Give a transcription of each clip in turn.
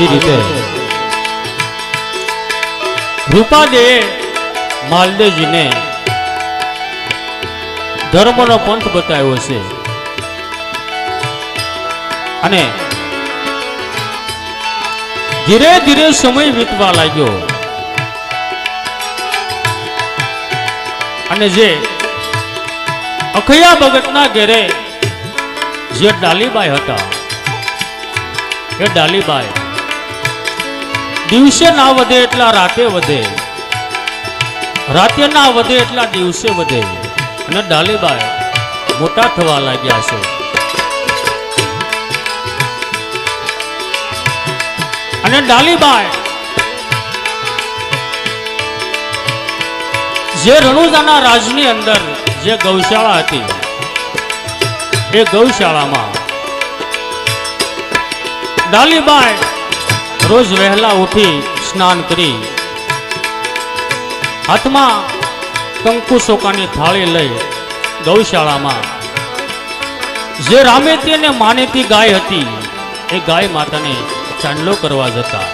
આવી રીતે. રૂપાદે માલદેવજીને ધર્મનો પંથ બતાવ્યો છે. અને ધીરે ધીરે સમય વીતવા લાગ્યો. અને જે અખયા ભગતના ઘેરે જે ડાલીબાઈ હતા, એ ડાલીબાઈ દિવસે ના વધે એટલા રાતે વધે. રાતે ના વધે એટલા દિવસે વધે. અને ડાલીબાઈ મોટા થવા લાગ્યા છે. અને ડાલીબાઈ જે રણુજાના રાજની અંદર જે ગૌશાળા હતી, એ ગૌશાળામાં ડાલીબાઈ રોજ વહેલા ઉઠી સ્નાન કરી. હાથમાં કંકુ સોકાની થાળી લઈ ગૌશાળામાં. જે રામે તેને માનેતી ગાય હતી, એ ગાય માતાને ચાંદલો કરવા જતા.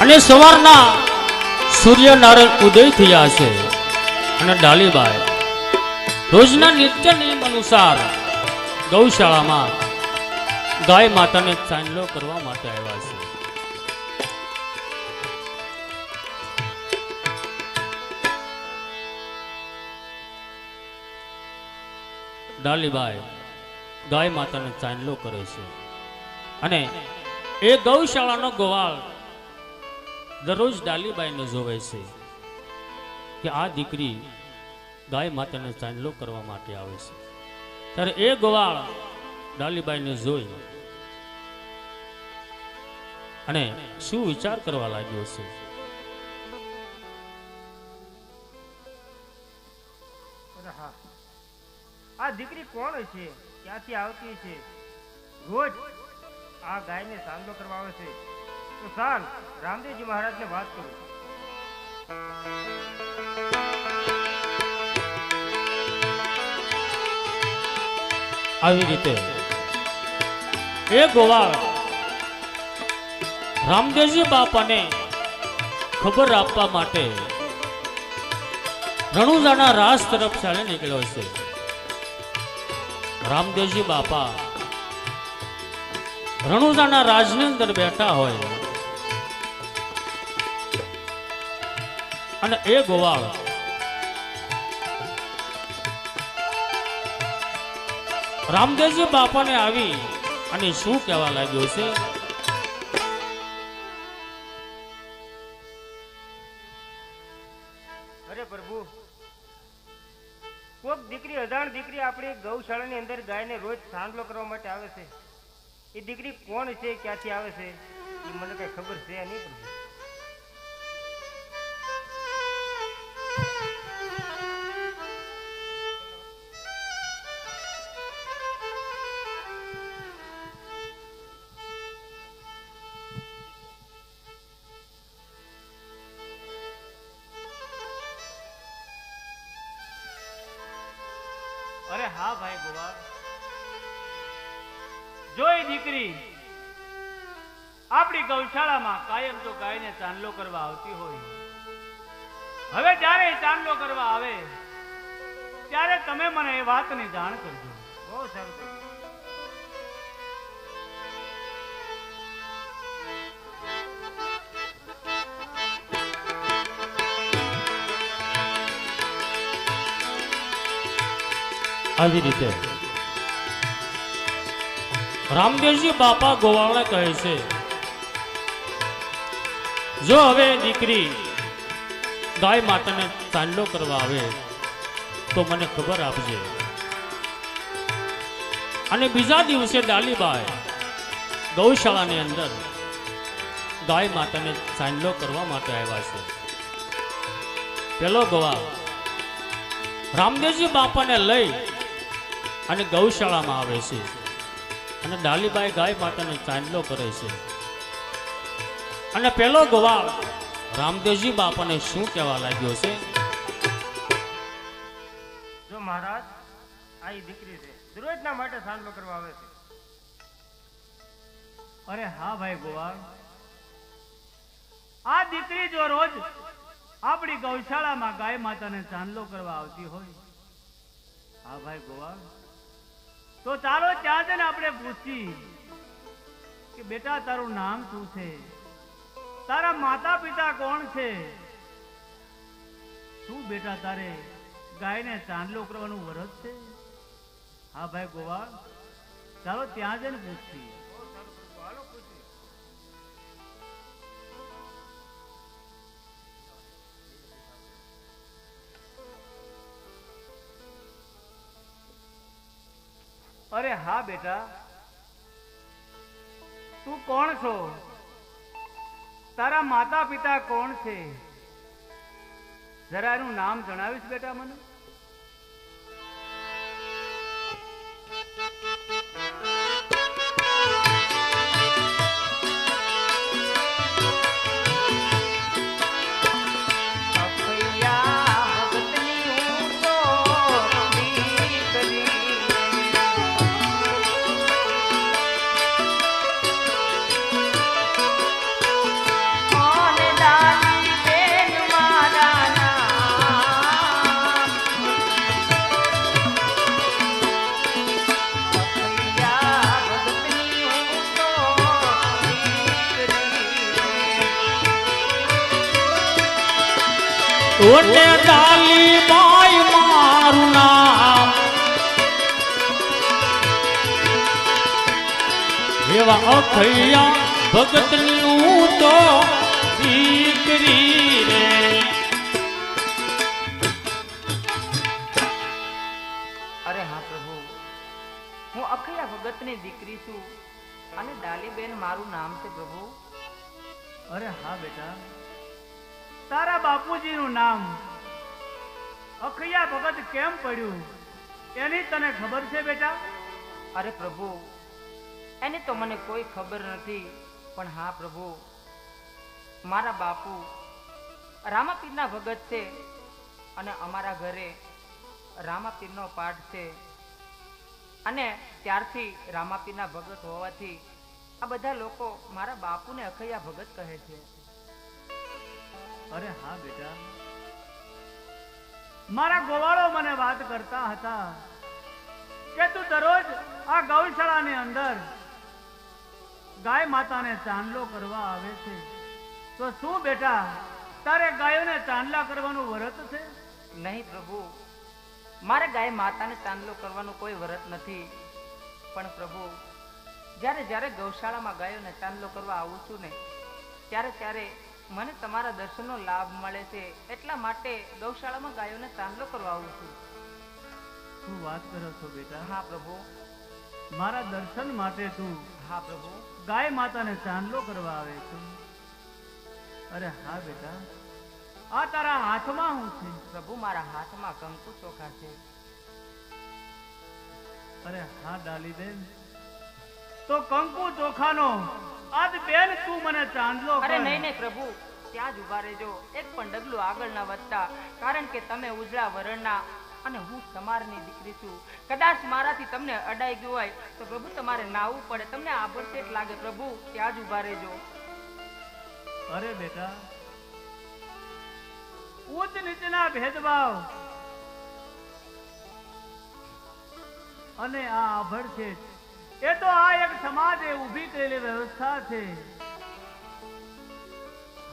અને સવારના સૂર્યનારાયણ ઉદય થયા છે અને ડાલીબાઈ રોજના નિત્ય નિયમ અનુસાર ગૌશાળામાં ગાય માતાને ચાંદલો કરવા માટે આવ્યા છે. ડાલીબાઈ ગાય માતાને ચાંદલો કરે છે. અને એ ગૌશાળાનો ગોવાળ દરરોજ ડાલીબાઈને જોવે છે કે આ દીકરી ગાય માતાને ચાંદલો કરવા માટે આવે છે. ત્યારે એ ગોવાળ ડાલીબાઈને જોઈ અને શું વિચાર કરવા લાગ્યો છે? આ દીકરી કોણ છે? ક્યાંથી આવતી છે? રોજ આ ગાયને સાંદલો કરવા આવે છે. તો સાલ રામદેવજી મહારાજને વાત કરું. આવી રીતે. એ ગોવાળ! રામદેવજી બાપાને ખબર આપવા માટે રણુજાના રાસ તરફ ચાલે નીકળ્યો છે. રામદેવજી બાપા રણુજાના રાજની અંદર બેઠા હોય અને એ ગોવાળ રામદેવજી બાપાને આવી અને શું કહેવા લાગ્યો છે? દીકરી ગૌશાળાની અંદર ગાયને રોજ સાંડલો કરવા માટે આવે છે. એ દીકરી કોણ છે, ક્યાંથી આવે છે, એ મને કઈ ખબર છે નહીં પ્રભુ અરે હા ભાઈ ગોવા જોઈ દીકરી, આપણી ગૌશાળામાં કાયમ તો ગાયને ચાંદલો કરવા આવતી હોય. હવે જ્યારે ચાંદલો કરવા આવે, ત્યારે તમે મને એ વાતની જાણ કરજો. બહુ સારું આવી રીતે. રામદેવજી બાપા ગોવાળા કહે છે, જો હવે દીકરી ગાય માતાને ચાંદલો કરવા આવે, તો મને ખબર આપજે. અને બીજા દિવસે ડાલીબાઈ ગૌશાળાની અંદર ગાય માતાને ચાંદલો કરવા માટે આવ્યા છે. પેલો ગોવા રામદેવજી બાપાને લઈ અને ગૌશાળામાં આવે છે. અને ડાલીબાઈ ગાય માતાને ચાંદલો કરે છે. અને પેલો ગોવાળ રામદેવજી બાપાને શું કહેવા લાગ્યો છે? જો મહારાજ આ દીકરી છે. દરરોજના માટે સાંદલો કરવા આવે છે. અરે હા ભાઈ ગોવાળ. આ દીકરી જો રોજ આપણી ગૌશાળામાં ગાય માતાને ચાંદલો કરવા આવતી હોય, હા ભાઈ ગોવાળ તો ચાલો ત્યાં જઈને આપણે પૂછી કે બેટા, તારું નામ શું છે? તારા માતા પિતા કોણ છે? શું બેટા, તારે ગાયને ચાંદલો કરવાનું વરસ છે? હા ભાઈ ગોવાળ, ચાલો ત્યાં જઈને પૂછીએ. અરે હા બેટા. તું કોણ છો? તારા માતા પિતા કોણ છે? જરા એનું નામ જણાવીશ બેટા મને? એવા અખૈયા ભગતનું તો દીકરી રે. અરે હા પ્રભુ હું અખયા ભગતની દીકરી છું અને ડાલીબેન મારું નામ છે પ્રભુ. અરે હા બેટા તારા બાપુજીનું નામ. અખૈયા ભગત કેમ પડ્યું? એની તને ખબર છે બેટા? અરે પ્રભુ, એની તો મને કોઈ ખબર નથી, પણ હા પ્રભુ, મારા બાપુ રામાપીરના ભગત છે અને અમારા ઘરે રામાપીરનો પાઠ છે. અને ત્યારથી રામાપીરના ભગત હોવાથી આ બધા લોકો મારા બાપુને અખૈયા ભગત કહે છે. અરે હા બેટા. મારા ગોવાળો મને વાત કરતા હતા કે તું દરરોજ આ ગૌશાળાની અંદર ગાય માતાને ચાંદલો કરવા આવે છે. તો શું બેટા, તારે ગાયોને ચાંદલા કરવાનું વ્રત છે? નહીં પ્રભુ, મારે ગાય માતાને ચાંદલો કરવાનું કોઈ વ્રત નથી. પણ પ્રભુ, જ્યારે જ્યારે ગૌશાળામાં ગાયોને ચાંદલો કરવા આવું છું ને, ત્યારે ત્યારે મને તમારા દર્શનનો લાભ મળે છે એટલા માટે ગૌશાળામાં ગાયોને ચાંદલો કરવા આવું છું. શું વાત કરો છો બેટા? હા પ્રભુ. મારા દર્શન માટે તું હા પ્રભુ. ગાય માતાને ચાંદલો કરવા આવે છે. અરે હા બેટા. આ તારા હાથમાં હું છે. પ્રભુ મારા હાથમાં કંકુ ચોખા છે. અરે હા ડાલીબેન તો કંકુ ચોખાનો આજ બેન તું મને ચાંદલો અરે નહીં નહીં પ્રભુ. ત્યાં જ ઊભા રહેજો. એક પણ ડગલું આગળ ના વધતા. કારણ કે તમે ઉજળા વરણના અને હું તમારની દીકરી છું. કદાચ મારાથી તમને અડાઈ ગયું હોય તો પ્રભુ તમારે નાવું પડે. તમને આભડસેટ લાગે પ્રભુ. ત્યાં જ ઊભા રહેજો. અરે બેટા ઉચ્ચ નીચના ભેદભાવ અને આ છે એ તો આ એક સમાજે ઊભી કરેલી વ્યવસ્થા છે.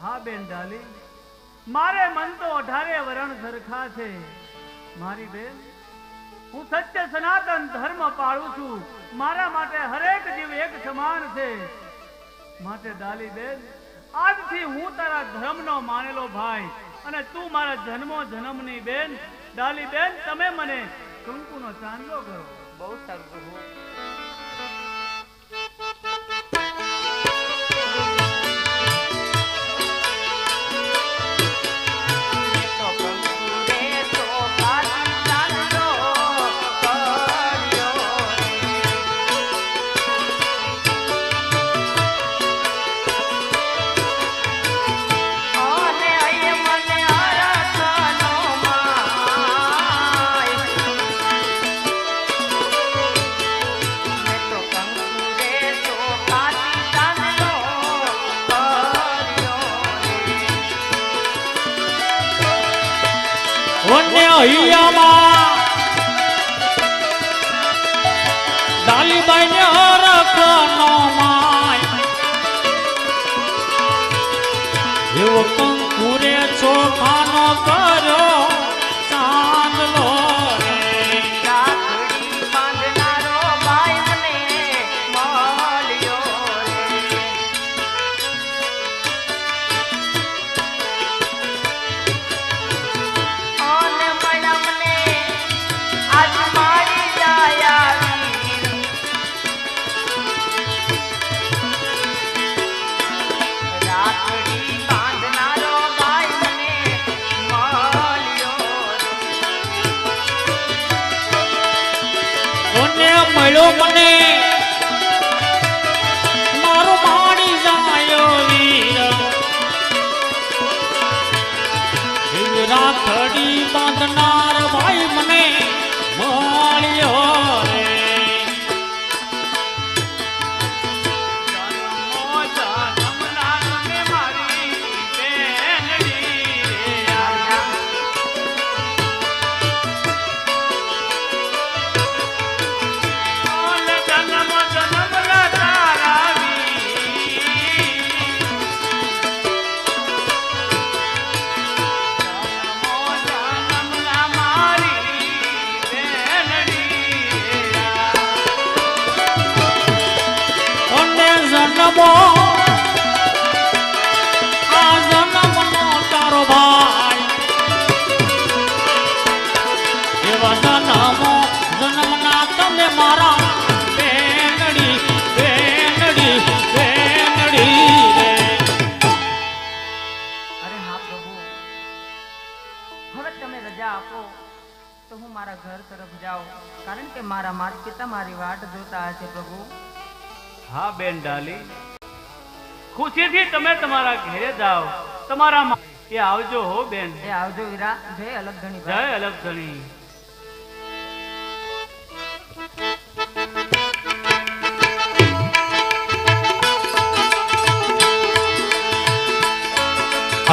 હા, બેન ડાલી, મારે મન તો અઢારે વરણ સરખા છે. મારી બેન, હું સત્ય સનાતન ધર્મ પાળું છું. મારા માટે હરેક જીવ એક સમાન છે. માટે ડાલી બેન, આજથી હું તારા ધર્મનો માનેલો ભાઈ અને તું મારા જન્મો જન્મની બેન. ડાલી બેન, તમે મને કંકુનો ચાંદલો કરો. બહુ સારું ચોખાનો હવે તમે રજા આપો તો હું મારા ઘર તરફ જાઉં. કારણ કે મારા માતા પિતા મારી વાટ જોતા હશે પ્રભુ. હા બેન ડાલી. ખુશીથી તમે તમારા ઘરે જાઓ. તમારા એ આવજો હો બેન. એ આવજો વીરા જય અલગ ધણી જય અલગ ધણી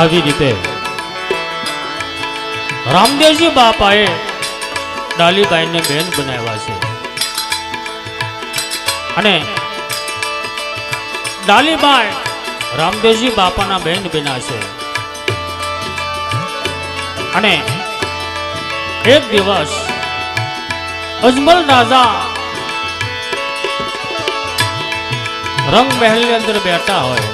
આવી રીતે રામદેવજી બાપાએ ડાલીબાઈને બેન બનાવ્યા છે. અને ડાલીબાઈ રામદેવજી બાપાના બેન બના છે. અને એક દિવસ અજમલ રાજા રંગ મહેલની અંદર બેઠા હોય.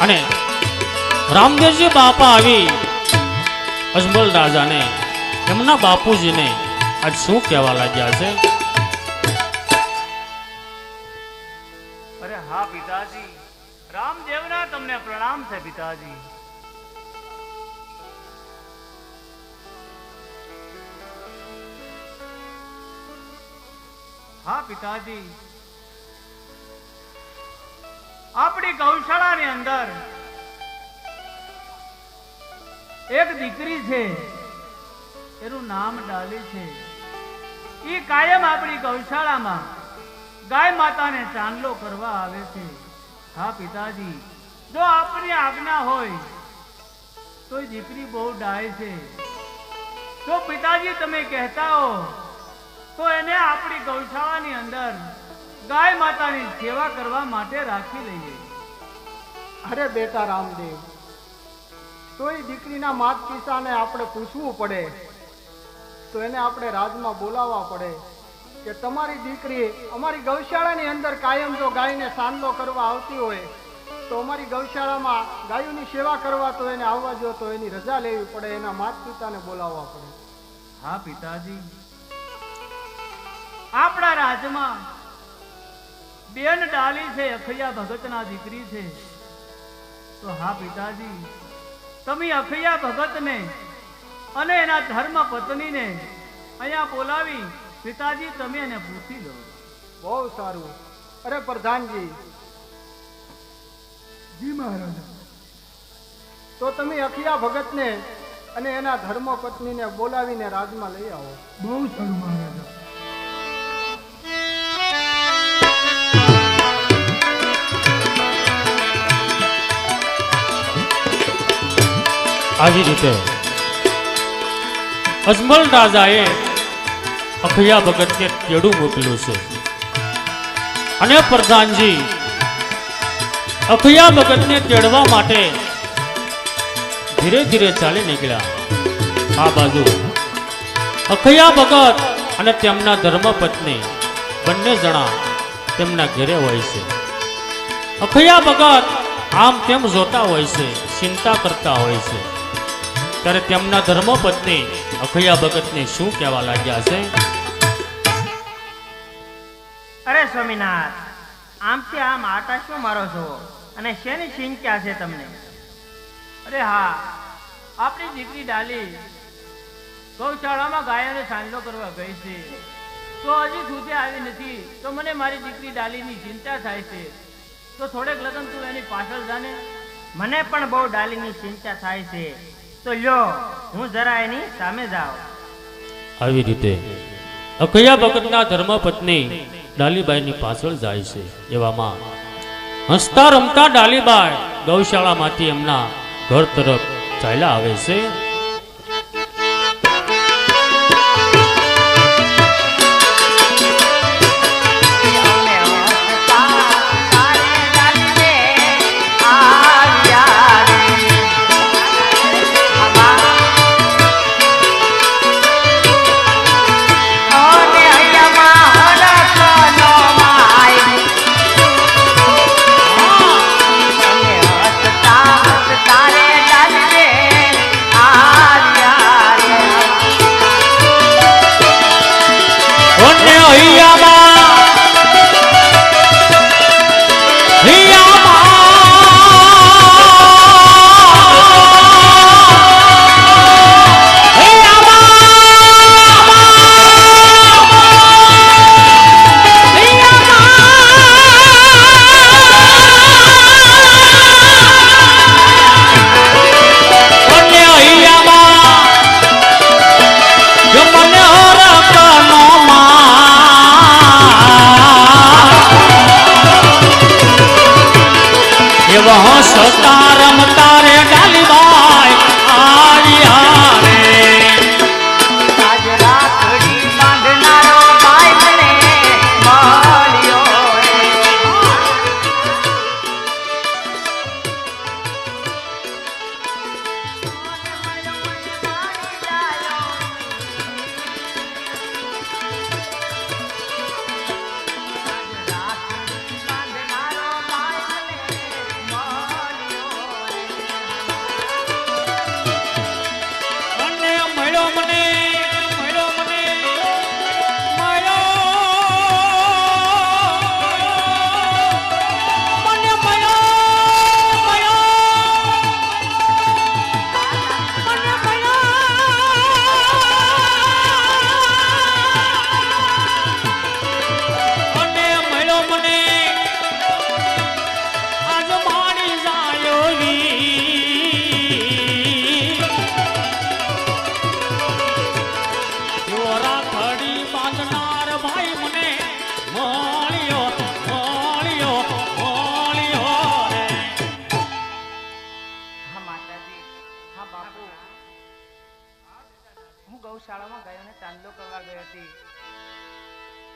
અને રામદેવજી બાપા આવી. અજમલ રાજાને, એમના બાપુજીને આજ શું કહેવા લાગ્યા છે? અરે હા પિતાજી, રામદેવના તમને પ્રણામ છે પિતાજી. હા પિતાજી. આપણી ગૌશાળાની અંદર એક દીકરી છે, એનું નામ ડાલી છે. એ કાયમ આપણી ગૌશાળામાં ગાય માતાને ચાંદલો કરવા આવે છે. હા, પિતાજી, જો આપની આજ્ઞા હોય, તો એ દીકરી બહુ ડાય છે. જો પિતાજી તમે કહેતા હો, તો એને આપણી ગૌશાળાની અંદર ગાય માતાની સેવા કરવા માટે રાખી લઈએ. અરે બેટા રામદેવ તો એ દીકરીના માત પિતાને આપણે પૂછવું પડે. તો એને આપણે રાજમાં બોલાવવા પડે કે તમારી દીકરી અમારી ગૌશાળાની અંદર કાયમ જો ગાયને સાંદલો કરવા આવતી હોય તો અમારી ગૌશાળામાં ગાયોની સેવા કરવા તો એને આવવા જો તો એની રજા લેવી પડે એના માત પિતાને બોલાવવા પડે. હા પિતાજી. આપણા રાજમાં બેન ડાલી છે અખૈયા ભગતના દીકરી છે. તો હા પિતાજી. તમે અખૈયા ભગતને અને એના ધર્મ પત્નીને અહીંયા બોલાવી પિતાજી તમે એને પૂછી લો. બહુ સારું. અરે પ્રધાનજી. જી મહારાજ. તો તમે અખિયા ભગતને અને એના ધર્મ પત્નીને બોલાવીને રાજમાં લઈ આવો. બહુ સારું મહારાજ. આવી રીતે. અજમલ રાજાએ અખયા ભગતને કેડું મોકલ્યું છે. અને પ્રધાનજી, અખયા ભગતને તેડવા માટે ધીરે ધીરે ચાલી નીકળ્યા. આ બાજુ અખયા ભગત અને તેમના ધર્મપત્ની બંને જણા તેમના ઘેરે હોય છે. અખયા ભગત આમ તેમ જોતા હોય છે, ચિંતા કરતા હોય છે. ત્યારે તેમના ધર્મપત્ની અખયા ભગતને શું કહેવા લાગ્યા છે? અરે સ્વામિનાથ આમથી આમ આટા શું મારો છો? અને શેની ચિંતા છે તમને? અરે હા આપણી દીકરી ડાલી ગૌશાળામાં ગાયોને સાંજલો કરવા ગઈ છે. તો હજી સુધી આવી નથી. તો મને મારી દીકરી ડાલીની ચિંતા થાય છે. તો થોડેક લગન તું એની પાછળ જાને. મને પણ બહુ ડાલીની ચિંતા થાય છે. તો લ્યો, હું જરા એની સામે જાઉં. આવી રીતે અખયા ભગતના ધર્મપત્ની ડાલીબાઈની પાછળ જાય છે. એવામાં હસતા રમતા ડાલીબાઈ ગૌશાળામાંથી એમના ઘર તરફ ચાલ્યા આવે છે.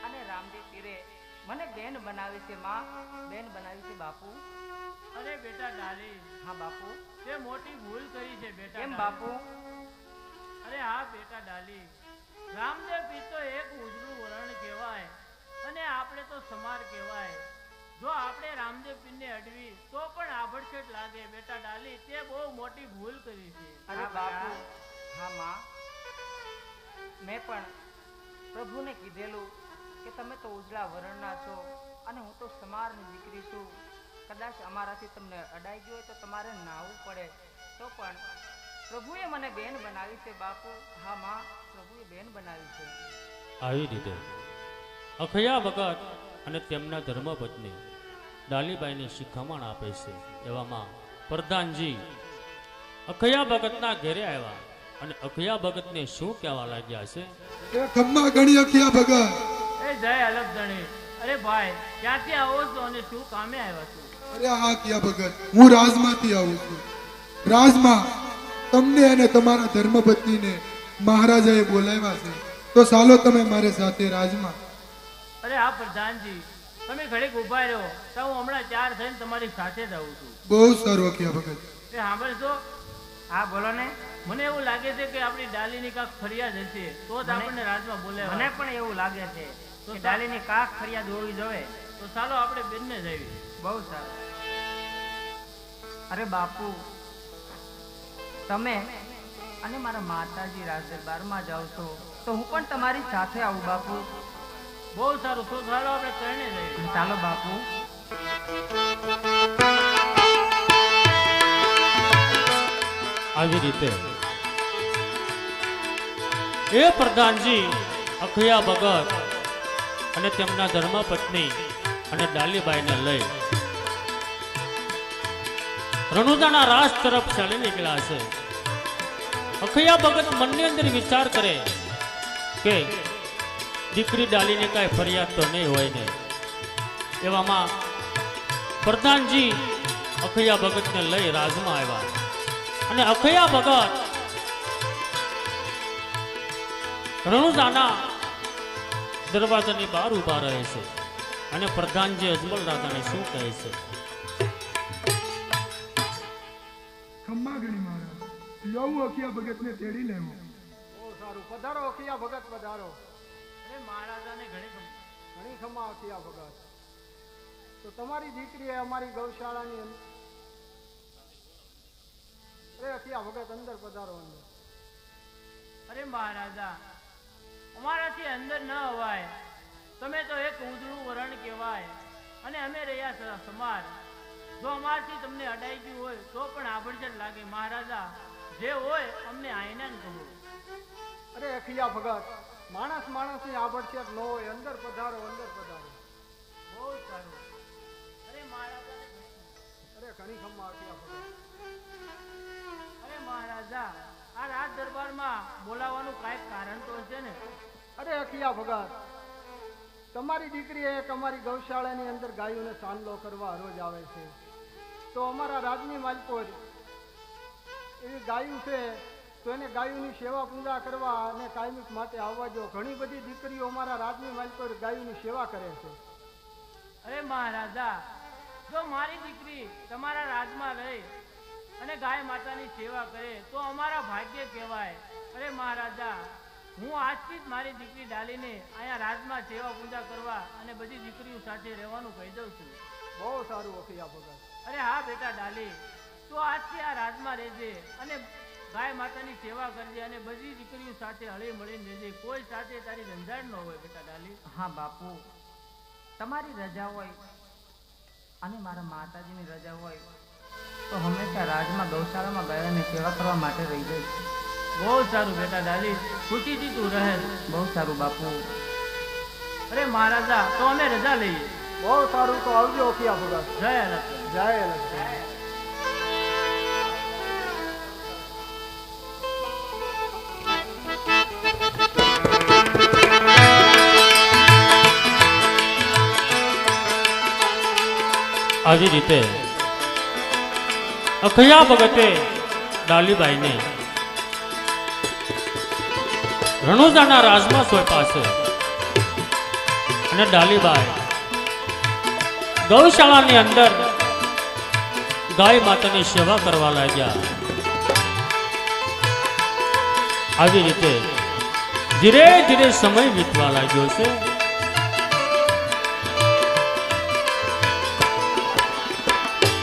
અને રામજી તીરે મને બેન બનાવી છે માં. બેન બનાવી છે બાપુ? અરે બેટા ડાલી. હા બાપુ. તે મોટી ભૂલ કરી છે બેટા એમ બાપુ? અરે હા બેટા ડાલી. રામદેવ પીર તો એક ઉજળું વરણ કહેવાય અને આપણે તો સમાર કહેવાય. જો આપણે રામદેવ પીરને અડવી તો પણ આભડછેટ લાગે બેટા ડાલી. તે બહુ મોટી ભૂલ કરી છે. અરે બાપુ. હા માં. મેં પણ પ્રભુને કીધેલું કે તમે તો ઉજળા વરણના છો અને હું તો સમારની દીકરી છું. કદાચ અમારાથી તમને અડાઈ ગયો હોય તો તમારે નાવું પડે. તો પણ પ્રભુએ મને બેન બનાવી છે બાપુ. હા માં પ્રભુએ બેન બનાવી છે. આવી રીતે. અખયા ભગત અને તેમના ધર્મપત્ની ડાલીબાઈને શિખામણ આપે છે એવામાં પ્રધાનજી અખયા ભગતના ઘેરે આવ્યા અને અખયા ભગતને શું કહેવા લાગ્યા છે? ખમ્મા ગણી અખયા ભગત. એ જય અલગ અરે ભાઈ ક્યાંથી આવો છો અને શું કામે આવ્યા છો? અરે હા કિયા ભગત હું રાજમાંથી આવું છું. રાજમાં તમને અને તમારા ધર્મપત્નીને મહારાજાએ બોલાવ્યા છે. તો ચાલો તમે મારી સાથે રાજમાં. અરે હા પ્રધાનજી તમે ઘડીક ઊભા રહ્યો તો હું હમણાં ચાર થઈને તમારી સાથે જ આવું છું. બહુ સારું અખિયા ભગત. એ સાંભળશો? હા બોલો ને. મને એવું લાગે છે કે આપણી ડાલીની કાંક ફરિયાદ હશે તો જ આપણને રાજમાં બોલે મને પણ એવું લાગે છે. કે ડાલીની કાક ફરિયાદ હોવી જોઈએ. તો ચાલો આપણે બેનને જઈએ બહુ સારું. અરે બાપુ તમે અને મારા માતાજી રાજ દરબારમાં જાઓ છો તો હું પણ તમારી સાથે આવું બાપુ. બહુ સારું. તો ચાલો આપણે કહીને જઈએ ચાલો બાપુ. આવી રીતે. એ પ્રધાનજી અખિયા ભગત અને તેમના ધર્મપત્ની અને ડાલીબાઈને લઈ. રણુદાના રાજ તરફ ચાલી નીકળ્યા છે. અખૈયા ભગત મનની અંદર વિચાર કરે કે દીકરી ડાલીને કાંઈ ફરિયાદ તો નહીં હોય ને. એવામાં પ્રધાનજી અખૈયા ભગતને લઈ રાજમાં આવ્યા. અને અખૈયા ભગત રણુજાના દરવાજાની બહાર ઊભા રહે છે અને પ્રધાનજી અજમલ રાજાને શું કહે છે? ખમ્મા મહારાજ લઉં અખિયા ભગતને તેડી લેવો. બહુ સારું. પધારો અખિયા ભગત પધારો. અરે મહારાજાને ઘણી ઘણી ખમ્મા અખિયા ભગત. તો તમારી દીકરીએ અમારી ગૌશાળાની અંદર અરે અખિયા ભગત અંદર પધારો અંદર. અરે મહારાજા અમારાથી અંદર ન અવાય. તમે તો એક ઉજળું વરણ કહેવાય. અને અમે રહ્યા સમાર જો અમારથી તમને અડાઈ ગયું હોય તો પણ આભડછટ લાગે. મહારાજા જે હોય અમને આઈના કહો. અરે અખિયા ભગત માણસ માણસની આભડછેટ ન હોય. અંદર પધારો અંદર પધારો. બહુ સારું. અરે મહારાજા અરે ઘણી ખમ્મા અખિયા ભગત. અરે મહારાજા આ રાજ દરબારમાં બોલાવાનું કાંઈક કારણ તો હશે ને? અરે અખિયા ભગત, તમારી દીકરી એ અમારી ગૌશાળાની અંદર ગાયોને સાંદલો કરવા રોજ આવે છે. તો અમારા રાજની માલપોર એવી ગાયું છે, તો એને ગાયોની સેવા પૂજા કરવા અને કાયમિક માટે આવવા જો ઘણી બધી દીકરીઓ અમારા રાજની માલપોર ગાયોની સેવા કરે છે. અરે મહારાજા, જો મારી દીકરી તમારા રાજમાં રહી અને ગાય માતાની સેવા કરે, તો અમારા ભાગ્ય કહેવાય. અરે મહારાજા હું આજથી જ મારી દીકરી ડાલીને અહીંયા રાજમાં સેવા પૂજા કરવા અને બધી દીકરીઓ સાથે રહેવાનું કહી દઉં છું. બહુ સારું અખિયા ભગત. અરે હા બેટા ડાલી તો આજથી આ રાજમાં રહેજે અને ગાય માતાની સેવા કરજે અને બધી દીકરીઓ સાથે હળી મળીને રહેજે. કોઈ સાથે તારી રંજાડ ન હોય બેટા ડાલી. હા બાપુ તમારી રજા હોય અને મારા માતાજીની રજા હોય તો હંમેશા રાજમાં ગૌશાળામાં ગાયોની સેવા કરવા માટે રહી જઈશ બહુ સારું બેટા ડાલી ખુશીથી તું રહે બહુ સારું બાપુ અરે મહારાજા તો અમે રજા લઈએ બહુ સારું તો આવજો અખિયા ભગત જય અલગ જય અલગ આવી રીતે અખયા ભગતે ડાલીબાઈને રણુજાના રાજમાં સોંપા છે. અને ડાલીબાઈ, ગૌશાળાની અંદર ગાય માતાની સેવા કરવા લાગ્યા. આવી રીતે ધીરે ધીરે સમય વીતવા લાગ્યો છે.